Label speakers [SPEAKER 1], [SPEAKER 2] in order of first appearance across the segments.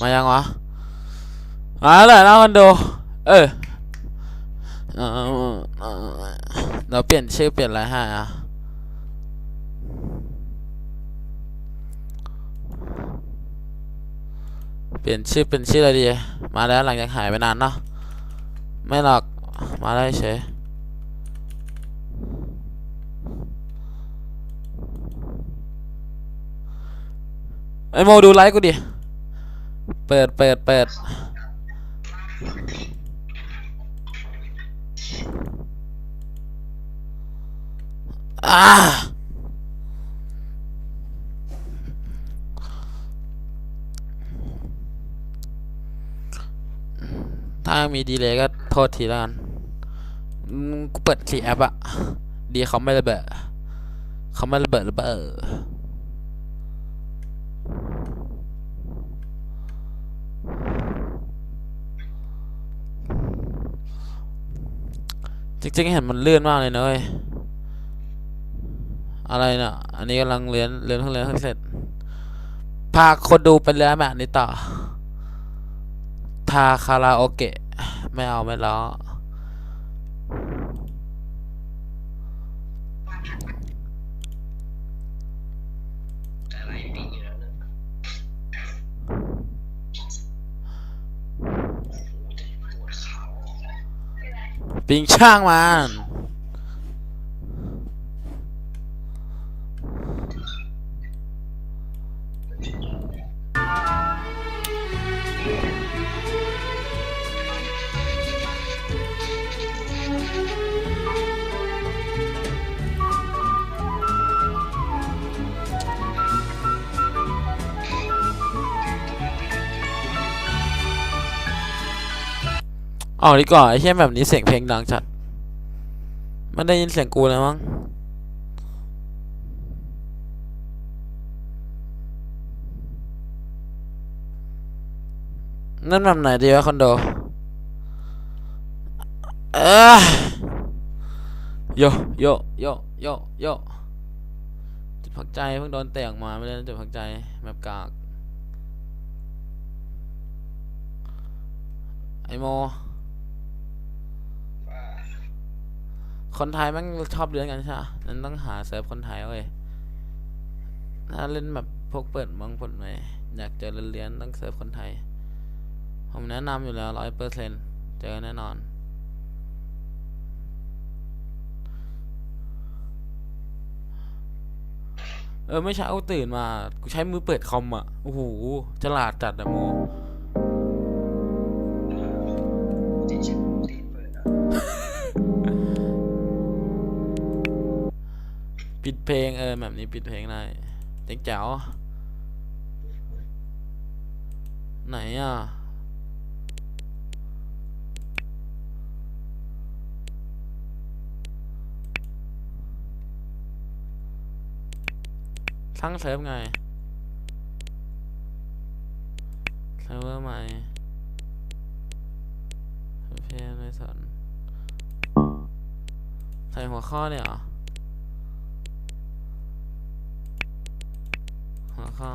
[SPEAKER 1] มายังวะมาเลยนะคนดูเออเออเออเราเปลี่ยนชื่อเปลี่ยนอะไรให้อะเปลี่ยนชื่อเป็นชื่ออะไรดี มาแล้วหลังจากหายไปนานเนาะไม่หรอกมาได้เฉยไอโมดูไลฟ์กูดิ เปิด เปิด เปิด อ่า ถ้ามีดีเลยก็โทษทีแล้วกันกูเปิดทีแอปอะดีเขาไม่ระเบิดเขาไม่ระเบิดระเบิด จริงๆเห็นมันเลื่อนมากเลยนะเว้ยอะไรน่ะอันนี้กำลังเรียนเรียนเพิ่งเรียนเพิ่งเสร็จ พาคนดูไปเรียนแบบนี้ต่อทาคาราโอเกะ ไม่เอาไม่ล้อ
[SPEAKER 2] อะไรปีอยู่แล้วเนี่ยโอ้โหแต่ปวดเข่า
[SPEAKER 1] ปิงช่างมัน ออกดีกว่าไอ้เช่นแบบนี้เสียงเพลงดังจัดมันได้ยินเสียงกูแล้วมั้งนั่นแบบไหนดีวะคอนโดเออโยโยโยโยโยจุดพักใจเพิ่งโดนเตะออกมาไม่ได้จุดพักใจแบบกากไอโม
[SPEAKER 2] ว่า
[SPEAKER 1] คนไทยม่งชอบเลี้ยงกันใช่ปะนั้นต้องหาเซิร์ฟคนไทยเว้ย ถ้าเล่นแบบพวกเปิดเมองผลไหมอยากเจอเรียนๆต้องเซิร์ฟคนไทย ผมแนะนำอยู่แล้วร้อยเปอร์เซ็นเจอแน่นอนเออไม่อเช้ากูตื่นมา กูใช้มือเปิดคอมอะ โอ้โหฉลาดจัดอะโม
[SPEAKER 2] ปิด
[SPEAKER 1] เพลงเออแบบนี้ปิดเพลงได้เจ๋งแจ๋วไหนอะทั้งเซิร์ฟไงเซิร์ฟเวอร์ใหม่เพลงในสนใส่หัวข้อเนี่ยเหรอ หัว ข้อ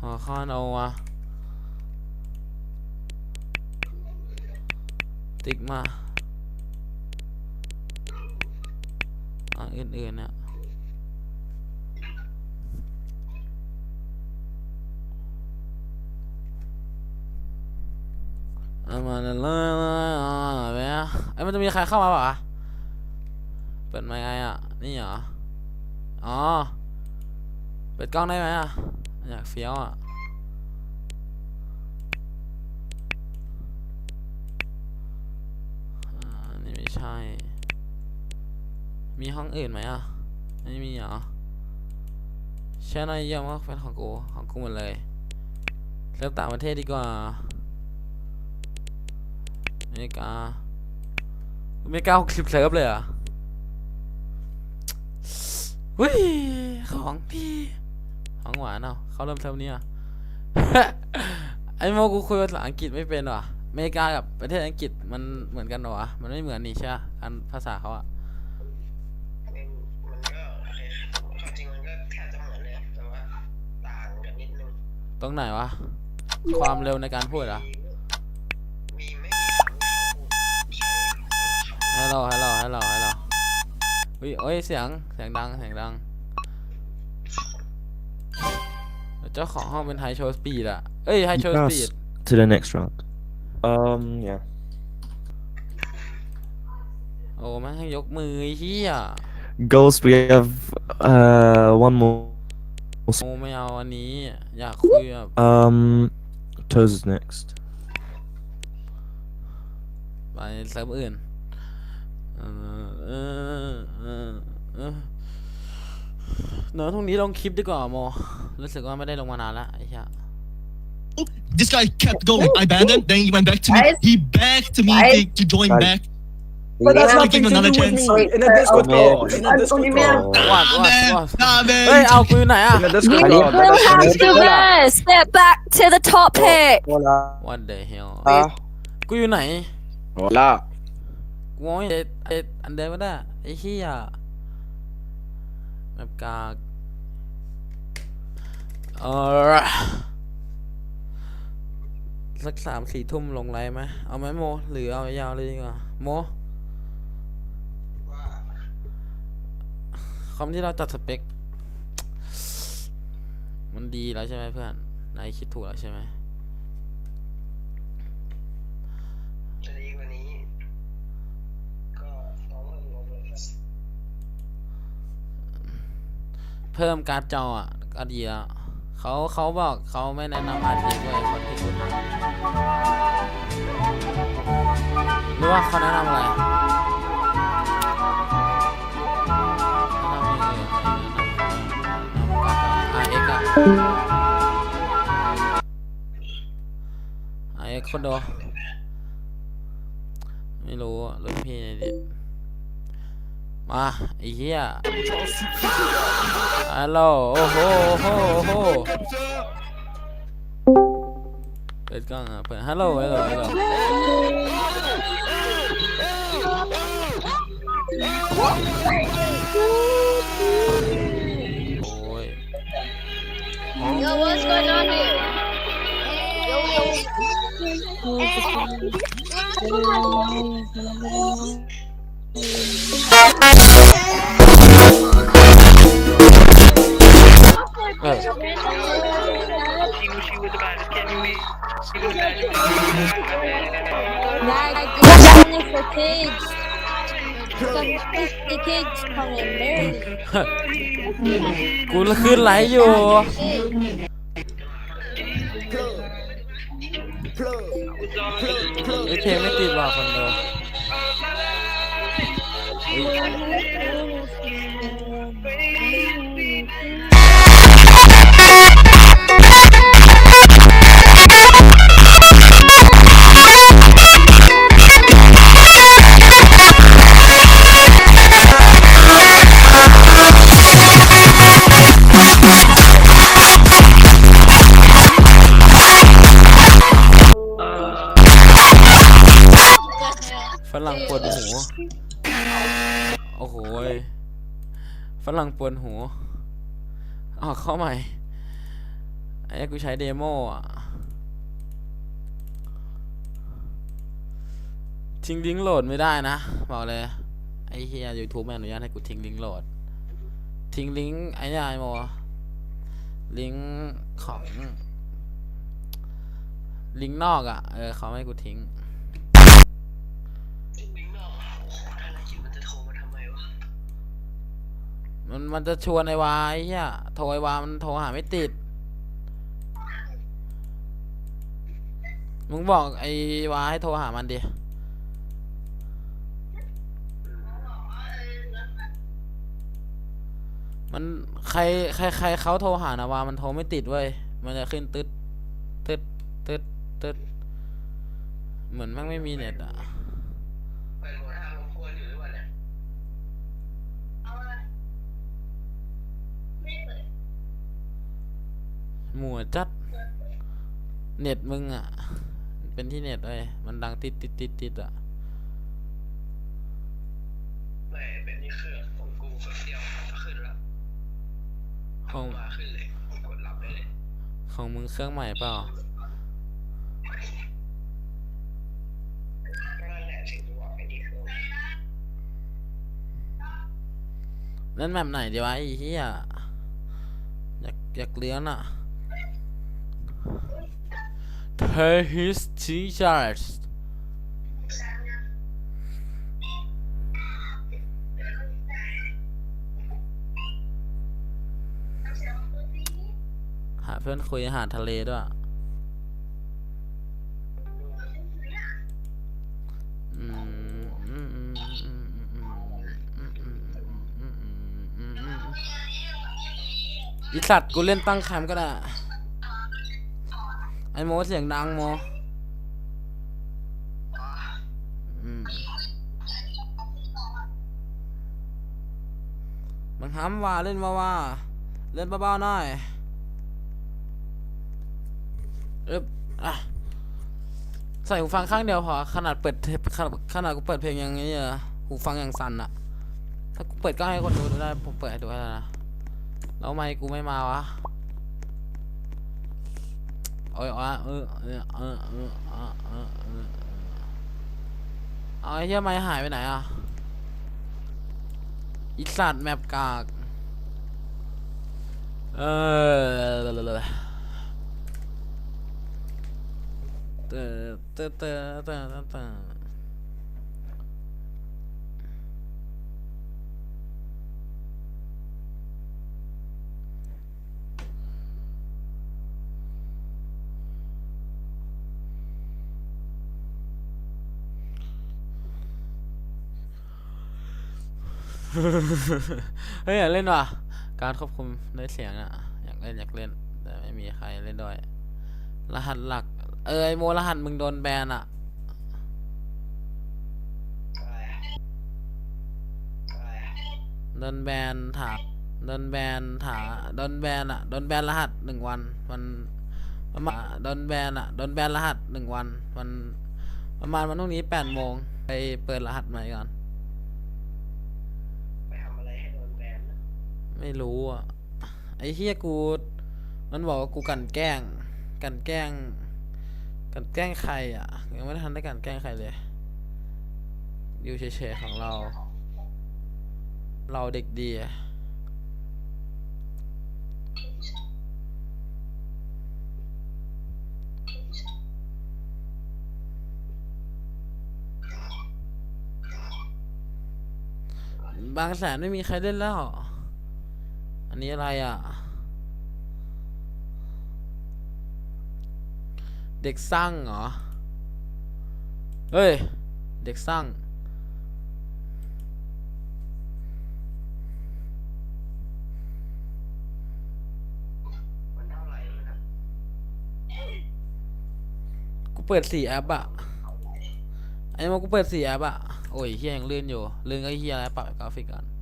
[SPEAKER 1] หัวข้อเอาวะติ๊กมาอะอื่นๆเนี่ยอามาเลยเลยอะเว้ยไอ้ยมันจะมีใครเข้ามาเปล่าวะเปิดไมค์ไงอะ นี่เหรอ อ๋อ เปิดกล้องได้ไหมอะ อยากเฟี้ยวอะอ่านี่ไม่ใช่ มีห้องอื่นไหมอะ ไม่มีเหรอแช่น่อยเยี่ยมว่าเป็นของกู ของกูหมดเลย เริ่มต่างประเทศดีกว่าอเมริกาอเมริกาหกสิบเซิร์ฟเลยอะวิของพี่ ของหวานเนาะเขาเริ่มเทำนี้อะไอ้โมกูคุยภาษาอังกฤษไม่เป็นว่ะอเมริกากับประเทศอังกฤษมันเหมือนกันเหรอวะมันไม่เหมือนนี่ใช่ปะอันภาษาเขาอะ
[SPEAKER 2] มันมันก็ความจริงมันก็แทบจะเหมือนเลยแต่ว่าต่างกันนิดนึง
[SPEAKER 1] ตรงไหนวะ ความเร็วในการพูดเหรอะ
[SPEAKER 2] มีไม่มีครั้งที่เขาพูดใช้
[SPEAKER 1] ฮัลโหลฮัลโหลฮัลโหลฮัลโหลอุ้ยโอ้ยเสียง เสียงดัง เสียงดัง เจ้าของห้องเป็นไฮโชว์สปีดอะเอ้ยไฮโชว์สปีด
[SPEAKER 3] to the next round. Um, yeah.
[SPEAKER 1] โอ้แม่งให้ยกมือไอ้เฮีย
[SPEAKER 3] Ghost, we have uh one more.
[SPEAKER 1] โอ้ไม่เอาอันนี้ อยากคุยแบบ
[SPEAKER 3] Um, Toes is next.
[SPEAKER 1] ไปเซิร์ฟอื่นเออเออเออ เออเนอะพรุ่งนี้ลงคลิปดีกว่าโม รู้สึกว่าไม่ได้ลงมานานแล้วไอ้เหี้ย
[SPEAKER 4] This guy kept going. I banned him. Then he went back to me.
[SPEAKER 5] Guys?
[SPEAKER 4] He begged to me
[SPEAKER 5] Guys?
[SPEAKER 4] to, to join
[SPEAKER 3] Guys?
[SPEAKER 4] back.
[SPEAKER 5] But that's
[SPEAKER 4] Yeah.
[SPEAKER 5] nothing to
[SPEAKER 4] Another
[SPEAKER 5] do with
[SPEAKER 4] chance.
[SPEAKER 5] me.
[SPEAKER 6] In a Discord
[SPEAKER 3] Oh,
[SPEAKER 6] call.
[SPEAKER 3] man.
[SPEAKER 6] In a
[SPEAKER 5] I'm
[SPEAKER 6] Discord
[SPEAKER 5] only
[SPEAKER 6] call.
[SPEAKER 5] man.
[SPEAKER 1] What,
[SPEAKER 4] Nah,
[SPEAKER 1] what,
[SPEAKER 4] man.
[SPEAKER 1] what?
[SPEAKER 4] Nah, man.
[SPEAKER 1] เฮ้ย เอากูอยู่ไหนอะ
[SPEAKER 6] In a Discord
[SPEAKER 7] You
[SPEAKER 6] call.
[SPEAKER 7] will have to rest. Step back to the topic.
[SPEAKER 6] Hola.
[SPEAKER 1] What the hell
[SPEAKER 6] Hola.
[SPEAKER 1] กูอยู่ไหน
[SPEAKER 6] Hola.
[SPEAKER 1] กูมองไม่เห็นไอ้อันเดิมไม่ได้ไอ้เหี้ย แบบกากเออสักสามสี่ทุ่มลงไลน์ไหมเอาไหมโม หรือเอายาวเลยดีกว่า โมคอมที่เราจัดสเปค มันดีแล้วใช่ไหมเพื่อนนายคิดถูกแล้วใช่ไหม
[SPEAKER 2] จะดีกว่านี้ ก็น้องเพิ่งลงเลยครับ
[SPEAKER 1] เพิ่มการ์ดจออะก็ดีแล้วเขาเขาบอกเขาไม่แนะนำอาทีด้วยคนที่คุณทำหรือว่าเขาแนะนำอะไรแนะนำอย่างอื่นแนะนำการ์ดจอ RX อะ RX คนดูไม่รู้อะรุ่นพี่ในดิส มาไอ้เหี้ยฮัลโหลโอ้โหโอ้โหโอ้โหเปิดกล้องอะเปิดฮัลโหลฮัลโหลฮัลโหลโอ้ย
[SPEAKER 7] Yo, what's going on here? Yo,
[SPEAKER 1] Hey.
[SPEAKER 7] Like, it's only for kids. Some 50 kids coming, barely.
[SPEAKER 1] กูขึ้นไลฟ์อยู่ ไอเพลงไม่ติดว่ะคนเดียว ฝรั่งปวดหู โอ้โหย ฝรั่งปวดหูอ๋อเข้าใหม่ไอ้กูใช้เดโมอะ ทิ้งลิงก์โหลดไม่ได้นะ บอกเลย ไอ้เฮีย YouTube ไม่อนุญาตให้กูทิ้งลิงก์โหลด ทิ้งลิงก์ไอ้เนี่ยไอ้โมลิงก์ของ ลิงก์นอกอะ เออเขาไม่ให้กูทิ้ง
[SPEAKER 2] ๆเนาะโอ้โหถ้าเราคิดมันจะโทรมาทำไมวะ
[SPEAKER 1] มันมันจะชวนไอ้วาไอ้เหี้ยโทรไอ้วามันโทรหาไม่ติด มึงบอกไอ้วาให้โทรหามันดิมันใครใครใครเขาโทรหานะวา มันโทรไม่ติดเว้ย มันจะขึ้นตึ๊ดตึ๊ดตึ๊ดตึ๊ดเหมือนแม่งไม่มีเน็ตอะ
[SPEAKER 2] เปิดหัวหน้าผมควรอยู่หรือเปล่าเนี่ย
[SPEAKER 1] ห มัวจัด เน็ตมึงอะ เป็นที่เน็ตเว้ยมันดังติดติดติดติดอะ
[SPEAKER 2] ไม่เป็นที่เครื่องผมกูแบบเดียวก็ขึ้นแล้ว
[SPEAKER 1] ห้อง
[SPEAKER 2] มาขึ้นเลยผมกดรับได้เลย
[SPEAKER 1] ของมึงเครื่องใหม่เปล่า
[SPEAKER 2] ก็นั่นแหละถึงบอกไอ้ที่คือ
[SPEAKER 1] เล่นแบบไหนดีวะไอ้เหี้ยอยากอยากเลี้ยนอะ เธอฮิสชิจัสหาเพื่อนคุยหาทะเลด้วยอีสัตว์กูเล่นตั้งแคมก็ได้ ไอโมเสียงดังโมอืมมันห้ามว่าเล่นว่าว่าเล่นเบาๆหน่อยเอ๊บอะใส่หูฟังข้างเดียวพอขนาดเปิดขนาดขนาดกูเปิดเพลงอย่างนี้อะหูฟังอย่างสั่นอะถ้ากูเปิดก็ให้คนดูได้ผมเปิดให้ดูให้นะแล้วทำไมกูไม่มาวะ โอ้ยเออเออเออเออเออเออเอาไอ้เหี้ยไม้หายไปไหนอะอีสัตว์แมปกากเออเตอเตอเตอเตอเตอ เฮ้ยอยากเล่นว่ะ การควบคุมด้วยเสียงอะ อยากเล่นอยากเล่น แต่ไม่มีใครเล่นด้วย รหัสหลัก เออไอโมรหัสมึงโดนแบนอะ
[SPEAKER 2] อะไรอะอะไรอะ
[SPEAKER 1] โดนแบนถาโดนแบนถาโดนแบนอะโดนแบนรหัสหนึ่งวัน มันประมาณโดนแบนอะโดนแบนรหัสหนึ่งวัน มันประมาณวันพรุ่งนี้แปดโมงไปเปิดรหัสใหม่ก่อน
[SPEAKER 2] ไปทำอะไรให้โดนแบนนะ
[SPEAKER 1] ไม่รู้อะ ไอ้เฮียกู มันบอกว่ากูกันแกล้ง กันแกล้ง กันแกล้งใครอะ ยังไม่ได้ทันได้กันแกล้งใครเลยอยู่เฉยๆของเรา เราเด็กดีอะบางแสนไม่มีใครเล่นแล้ว นนี้อะไรอะ เด็กสร้างเหรอ เฮ้ย เด็กสร้าง กูเปิดสี่แอปอะไอ้มากูเปิดสี่แอปอะโอ้ยเฮียยังลื่นอยู่ลื่นก็เฮียอะไรปรับกราฟิกก่อน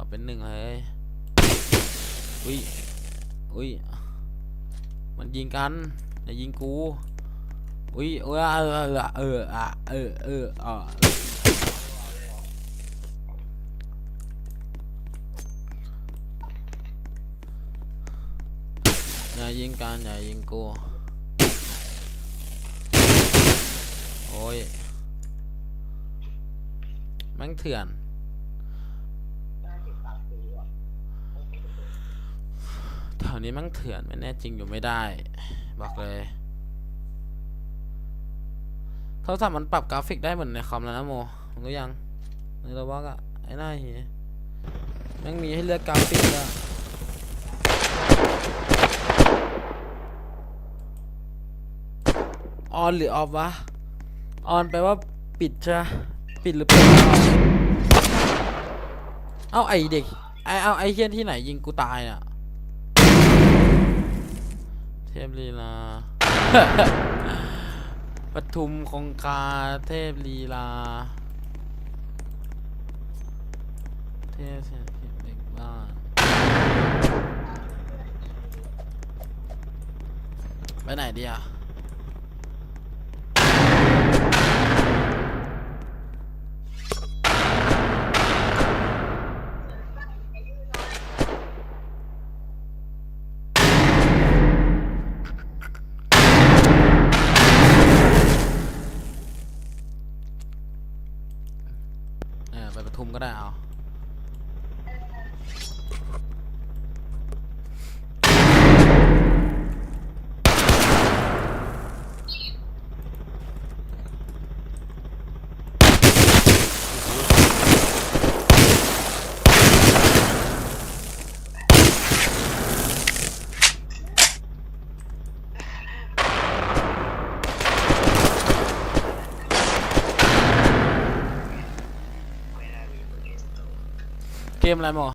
[SPEAKER 1] ปรับเป็นหนึ่งเลยอุ้ยอุ้ยมันยิงกันอย่ายิงกูอุ้ยเออเออเออเอออะเออเอออะอย่ายิงกันอย่ายิงกูโอ้ยแม่งเถื่อน วนี้แม่งเถื่อนไม่แน่จริงอยู่ไม่ได้ บอกเลยโทรศัพท์มันปรับกราฟิกได้เหมือนในคอมแล้วนะโมรู้ยังในโรบอกอะไอ้หน้าเหียม่งมีให้เลือกกราฟิกอะออนหรือออฟวะออนแปลว่าปิดใช่ปิดหรือเปิดเอาไอเด็กไอเอาไอเฮียนที่ไหนยิงกูตายอะ พลีลา ปทุมคงคาเทพลีลา เทพเศรษฐีเด็กบ้านไปไหนดีอะ ทีมอะไรหมอ